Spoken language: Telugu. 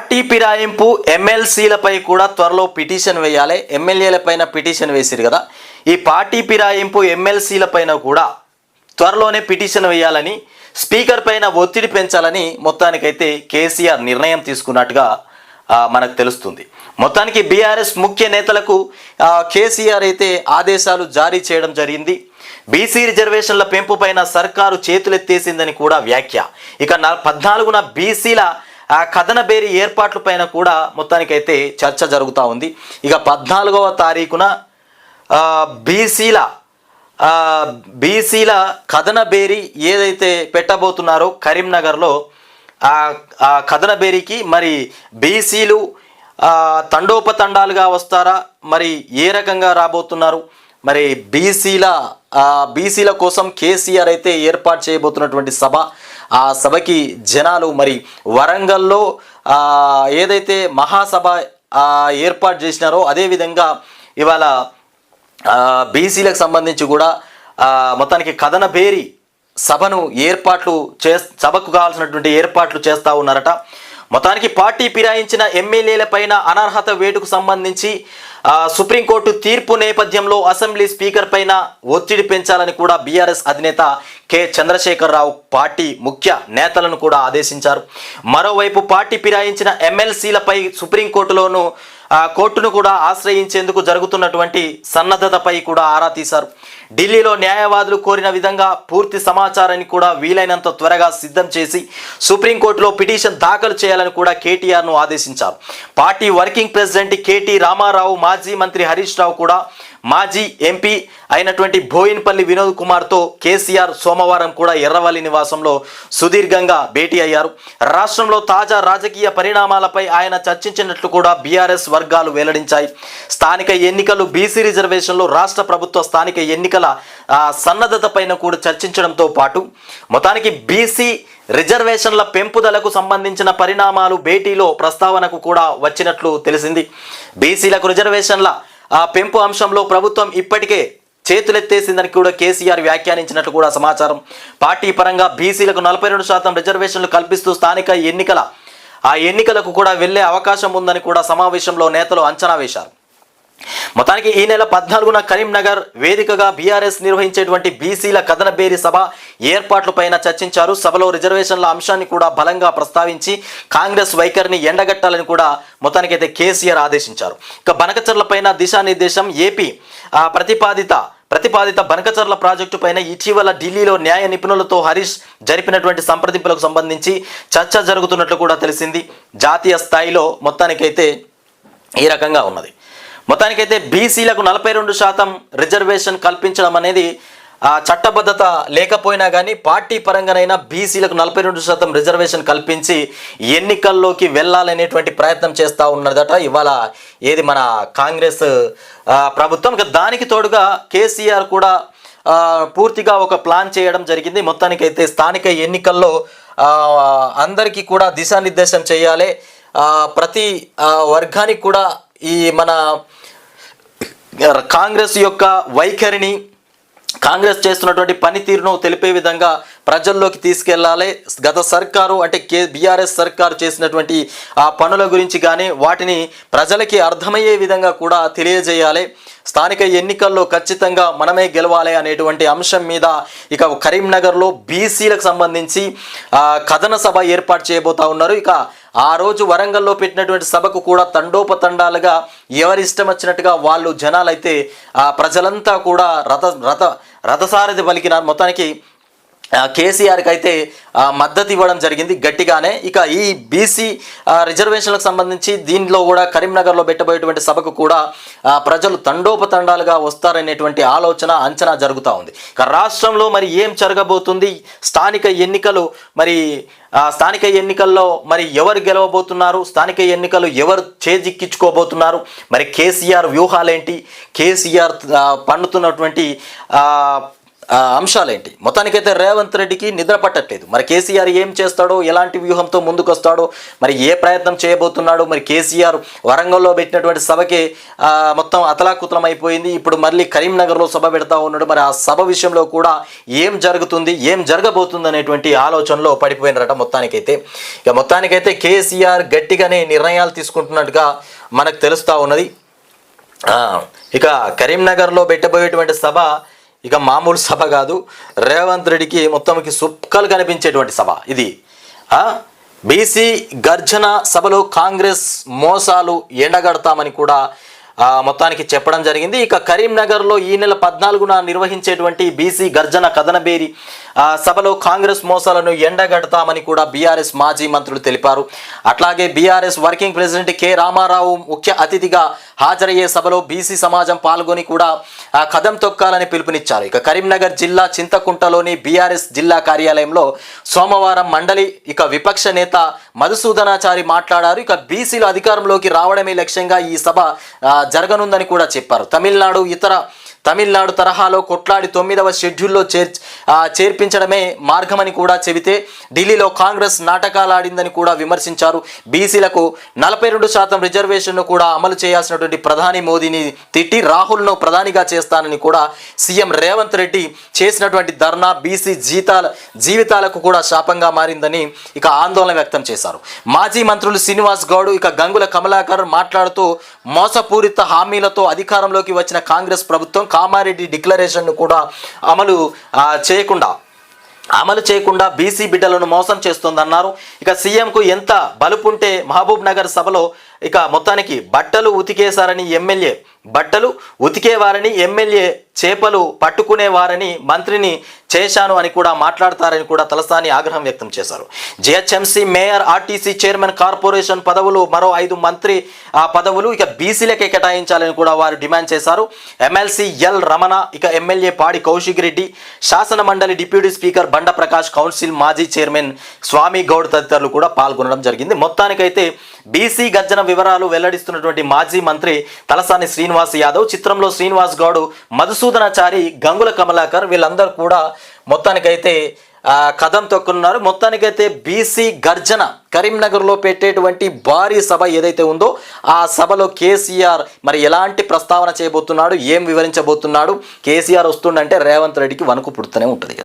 పార్టీ ఫిరాయింపు ఎమ్మెల్సీలపై కూడా త్వరలో పిటిషన్ వేయాలి. ఎమ్మెల్యేల పైన పిటిషన్ వేసిరు కదా. ఈ పార్టీ ఫిరాయింపు ఎమ్మెల్సీలపైన కూడా త్వరలోనే పిటిషన్ వేయాలని స్పీకర్ పైన ఒత్తిడి పెంచాలని మొత్తానికైతే కేసీఆర్ నిర్ణయం తీసుకున్నట్టుగా మనకు తెలుస్తుంది. మొత్తానికి బీఆర్ఎస్ ముఖ్య నేతలకు కేసీఆర్ అయితే ఆదేశాలు జారీ చేయడం జరిగింది. బీసీ రిజర్వేషన్ల పెంపు పైన సర్కారు చేతులెత్తేసిందని కూడా వ్యాఖ్య. ఇక నా పద్నాలుగున బీసీల ఆ కథన బేరి ఏర్పాట్ల పైన కూడా మొత్తానికైతే చర్చ జరుగుతూ ఉంది. ఇక పద్నాలుగవ తారీఖున బీసీల బీసీల కథన బేరీ ఏదైతే పెట్టబోతున్నారో కరీంనగర్లో ఆ కథనబేరికి కథన బేరీకి మరి బీసీలు తండోపతండాలుగా వస్తారా? మరి ఏ రకంగా రాబోతున్నారు? మరి బీసీల బీసీల కోసం కేసీఆర్ అయితే ఏర్పాటు చేయబోతున్నటువంటి సభ ఆ సభకి జనాలు మరి వరంగల్లో ఏదైతే మహాసభ ఏర్పాటు చేసినారో అదేవిధంగా ఇవాళ బీసీలకు సంబంధించి కూడా మొత్తానికి కథన బేరి సభను ఏర్పాట్లు చే సభకు కావాల్సినటువంటి ఏర్పాట్లు చేస్తూ ఉన్నారట. మొత్తానికి పార్టీ ఫిరాయించిన ఎమ్మెల్యేల పైన అనర్హత వేటుకు సంబంధించి సుప్రీంకోర్టు తీర్పు నేపథ్యంలో అసెంబ్లీ స్పీకర్ పైన ఒత్తిడి పెంచాలని కూడా బీఆర్ఎస్ అధినేత కె. చంద్రశేఖరరావు పార్టీ ముఖ్య నేతలను కూడా ఆదేశించారు. మరోవైపు పార్టీ ఫిరాయించిన ఎమ్మెల్సీలపై సుప్రీంకోర్టులోనూ కోర్టును కూడా ఆశ్రయించేందుకు జరుగుతున్నటువంటి సన్నద్ధతపై కూడా ఆరా తీశారు. ఢిల్లీలో న్యాయవాదులు కోరిన విధంగా పూర్తి సమాచారాన్ని కూడా వీలైనంత త్వరగా సిద్ధం చేసి సుప్రీంకోర్టులో పిటిషన్ దాఖలు చేయాలని కూడా కేటీఆర్ను ఆదేశించారు. Party working president KT Rama Rao మాజీ మంత్రి హరీష్ రావు కూడా మాజీ ఎంపీ అయినటువంటి బోయిన్పల్లి వినోద్ కుమార్తో కేసీఆర్ సోమవారం కూడా ఎర్రవల్లి నివాసంలో సుదీర్ఘంగా భేటీ అయ్యారు. రాష్ట్రంలో తాజా రాజకీయ పరిణామాలపై ఆయన చర్చించినట్లు కూడా బీఆర్ఎస్ వర్గాలు వెల్లడించాయి. స్థానిక ఎన్నికలు బీసీ రిజర్వేషన్లు రాష్ట్ర ప్రభుత్వ స్థానిక ఎన్నికల సన్నద్ధత పైన కూడా చర్చించడంతో పాటు మొత్తానికి బీసీ రిజర్వేషన్ల పెంపుదలకు సంబంధించిన పరిణామాలు భేటీలో ప్రస్తావనకు కూడా వచ్చినట్లు తెలిసింది. బీసీలకు రిజర్వేషన్ల ఆ పెంపు అంశంలో ప్రభుత్వం ఇప్పటికే చేతులెత్తేసిందని కూడా కేసీఆర్ వ్యాఖ్యానించినట్లు కూడా సమాచారం. పార్టీ పరంగా బీసీలకు నలభై రెండు శాతం రిజర్వేషన్లు కల్పిస్తూ స్థానిక ఎన్నికల ఆ ఎన్నికలకు కూడా వెళ్ళే అవకాశం ఉందని కూడా సమావేశంలో నేతలు అంచనా వేశారు. మొత్తానికి ఈ నెల పద్నాలుగున కరీంనగర్ వేదికగా బీఆర్ఎస్ నిర్వహించేటువంటి బీసీల కథనబేరి సభ ఏర్పాట్లపైన చర్చించారు. సభలో రిజర్వేషన్ల అంశాన్ని కూడా బలంగా ప్రస్తావించి కాంగ్రెస్ వైఖరిని ఎండగట్టాలని కూడా మొత్తానికైతే కేసీఆర్ ఆదేశించారు. ఇక బనకచర్లపైన దిశానిర్దేశం ఏపీ ప్రతిపాదిత ప్రతిపాదిత బనకచర్ల ప్రాజెక్టు పైన ఇటీవల ఢిల్లీలో న్యాయ నిపుణులతో హరీష్ జరిపినటువంటి సంప్రదింపులకు సంబంధించి చర్చ జరుగుతున్నట్లు కూడా తెలిసింది. జాతీయ స్థాయిలో మొత్తానికైతే ఈ రకంగా ఉన్నది. మొత్తానికైతే బీసీలకు నలభై రెండు శాతం రిజర్వేషన్ కల్పించడం అనేది చట్టబద్ధత లేకపోయినా కానీ పార్టీ పరంగానైనా బీసీలకు నలభై రెండు శాతం రిజర్వేషన్ కల్పించి ఎన్నికల్లోకి వెళ్ళాలనేటువంటి ప్రయత్నం చేస్తూ ఉన్నదట. ఇవాళ ఏది మన కాంగ్రెస్ ప్రభుత్వం. దానికి తోడుగా కేసీఆర్ కూడా పూర్తిగా ఒక ప్లాన్ చేయడం జరిగింది. మొత్తానికైతే స్థానిక ఎన్నికల్లో అందరికీ కూడా దిశానిర్దేశం చేయాలి. ప్రతి వర్గానికి కూడా ఈ మన కాంగ్రెస్ యొక్క వైఖరిని కాంగ్రెస్ చేస్తున్నటువంటి పనితీరును తెలిపే విధంగా ప్రజల్లోకి తీసుకెళ్ళాలి. గత సర్కారు అంటే కే బీఆర్ఎస్ సర్కారు చేసినటువంటి ఆ పనుల గురించి కానీ వాటిని ప్రజలకి అర్థమయ్యే విధంగా కూడా తెలియజేయాలి. స్థానిక ఎన్నికల్లో ఖచ్చితంగా మనమే గెలవాలి అనేటువంటి అంశం మీద ఇక కరీంనగర్లో బీసీలకు సంబంధించి కథన సభ ఏర్పాటు చేయబోతా ఉన్నారు. ఇక ఆ రోజు వరంగల్లో పెట్టినటువంటి సభకు కూడా తండోపతండాలుగా ఎవరిష్టం వచ్చినట్టుగా వాళ్ళు జనాలైతే ఆ ప్రజలంతా కూడా రథ రథ రథసారథి పలికినారు. మొత్తానికి కేసీఆర్కి అయితే మద్దతు ఇవ్వడం జరిగింది గట్టిగానే. ఇక ఈ బీసీ రిజర్వేషన్లకు సంబంధించి దీనిలో కూడా కరీంనగర్లో పెట్టబోయేటువంటి సభకు కూడా ప్రజలు తండోపతండాలుగా వస్తారనేటువంటి ఆలోచన అంచనా జరుగుతూ ఉంది. ఇక రాష్ట్రంలో మరి ఏం జరగబోతుంది? స్థానిక ఎన్నికలు మరి స్థానిక ఎన్నికల్లో మరి ఎవరు గెలవబోతున్నారు? స్థానిక ఎన్నికలు ఎవరు చేజిక్కించుకోబోతున్నారు? మరి కేసీఆర్ వ్యూహాలేంటి? కేసీఆర్ పండుతున్నటువంటి పన్నుతున్నటువంటి అంశాలేంటి? మొత్తానికైతే రేవంత్ రెడ్డికి నిద్ర పట్టట్లేదు. మరి కేసీఆర్ ఏం చేస్తాడో ఎలాంటి వ్యూహంతో ముందుకొస్తాడో మరి ఏ ప్రయత్నం చేయబోతున్నాడో మరి కేసీఆర్ వరంగల్లో పెట్టినటువంటి సభకి మొత్తం అతలాకుతలం అయిపోయింది ఇప్పుడు మళ్ళీ కరీంనగర్లో సభ పెడతా ఉన్నాడు. మరి ఆ సభ విషయంలో కూడా ఏం జరుగుతుంది ఏం జరగబోతుంది అనేటువంటి ఆలోచనలో పడిపోయినారట మొత్తానికైతే. ఇక మొత్తానికైతే కేసీఆర్ గట్టిగానే నిర్ణయాలు తీసుకుంటున్నట్టుగా మనకు తెలుస్తూ ఉన్నది. ఇక కరీంనగర్లో పెట్టబోయేటువంటి సభ ఇక మామూలు సభ కాదు. రేవంత్ రెడ్డికి మొత్తంకి సుక్కలు కనిపించేటువంటి సభ ఇది. బీసీ గర్జన సభలో కాంగ్రెస్ మోసాలు ఎండగడతామని కూడా మొత్తానికి చెప్పడం జరిగింది. ఇక కరీంనగర్లో ఈ నెల పద్నాలుగున నిర్వహించేటువంటి బీసీ గర్జన కథనబేరి సభలో కాంగ్రెస్ మోసాలను ఎండగడతామని కూడా బీఆర్ఎస్ మాజీ మంత్రులు తెలిపారు. అట్లాగే BRS working president K. Rama Rao ముఖ్య అతిథిగా హాజరయ్యే సభలో బీసీ సమాజం పాల్గొని కూడా కథం కదం తొక్కాలని పిలుపునిచ్చారు. ఇక కరీంనగర్ జిల్లా చింతకుంటలోని బీఆర్ఎస్ జిల్లా కార్యాలయంలో సోమవారం మండలి ఇక విపక్ష నేత మధుసూదనాచారి మాట్లాడారు. ఇక బీసీలు అధికారంలోకి రావడమే లక్ష్యంగా ఈ సభ జరగనుందని కూడా చెప్పారు. తమిళనాడు ఇతర తమిళనాడు తరహాలో కొట్లాడి తొమ్మిదవ షెడ్యూల్లో చేర్ చేర్పించడమే మార్గమని కూడా చెబితే ఢిల్లీలో కాంగ్రెస్ నాటకాలాడిందని కూడా విమర్శించారు. బీసీలకు నలభై రెండు శాతం రిజర్వేషన్ను కూడా అమలు చేయాల్సినటువంటి ప్రధాని మోదీని తిట్టి రాహుల్ను ప్రధానిగా చేస్తానని కూడా సీఎం రేవంత్ రెడ్డి చేసినటువంటి ధర్నా బీసీ జీతాల జీవితాలకు కూడా శాపంగా మారిందని ఇక ఆందోళన వ్యక్తం చేశారు. మాజీ మంత్రులు శ్రీనివాస్ గౌడ్ ఇక గంగుల కమలాకర్ మాట్లాడుతూ మోసపూరిత హామీలతో అధికారంలోకి వచ్చిన కాంగ్రెస్ ప్రభుత్వం కామారెడ్డి డిక్లరేషన్ను కూడా అమలు చేయకుండా అమలు చేయకుండా బీసీ బిడ్డలను మోసం చేస్తోందన్నారు. ఇక సీఎంకు ఎంత బలుపుంటే మహబూబ్ నగర్ సభలో ఇక మొత్తానికి బట్టలు ఉతికేశారని ఎమ్మెల్యే బట్టలు ఉతికేవారని ఎమ్మెల్యే చేపలు పట్టుకునేవారని మంత్రిని చేశాను అని కూడా మాట్లాడతారని కూడా తలసాని ఆగ్రహం వ్యక్తం చేశారు. GHMC mayor RTC chairman corporation పదవులు మరో ఐదు మంత్రి ఆ పదవులు ఇక బీసీలకే కేటాయించాలని కూడా వారు డిమాండ్ చేశారు. ఎమ్మెల్సీ ఎల్ రమణ ఇక ఎమ్మెల్యే పాడి కౌశిక్ రెడ్డి శాసన మండలి deputy speaker Banda Prakash council మాజీ చైర్మన్ స్వామి గౌడ్ తదితరులు కూడా పాల్గొనడం జరిగింది. మొత్తానికైతే బీసీ గర్జన వివరాలు వెల్లడిస్తున్నటువంటి మాజీ మంత్రి తలసాని శ్రీనివాస్ యాదవ్. చిత్రంలో శ్రీనివాస్ గౌడ్ మధుసూదనాచారి గంగుల కమలాకర్ వీళ్ళందరూ కూడా మొత్తానికైతే కథం తొక్కున్నారు. మొత్తానికైతే బీసీ గర్జన కరీంనగర్లో పెట్టేటువంటి భారీ సభ ఏదైతే ఉందో ఆ సభలో కేసీఆర్ మరి ఎలాంటి ప్రస్తావన చేయబోతున్నాడు ఏం వివరించబోతున్నాడు కేసీఆర్ వస్తుండంటే రేవంత్ రెడ్డికి వణుకు పుడుతూనే ఉంటుంది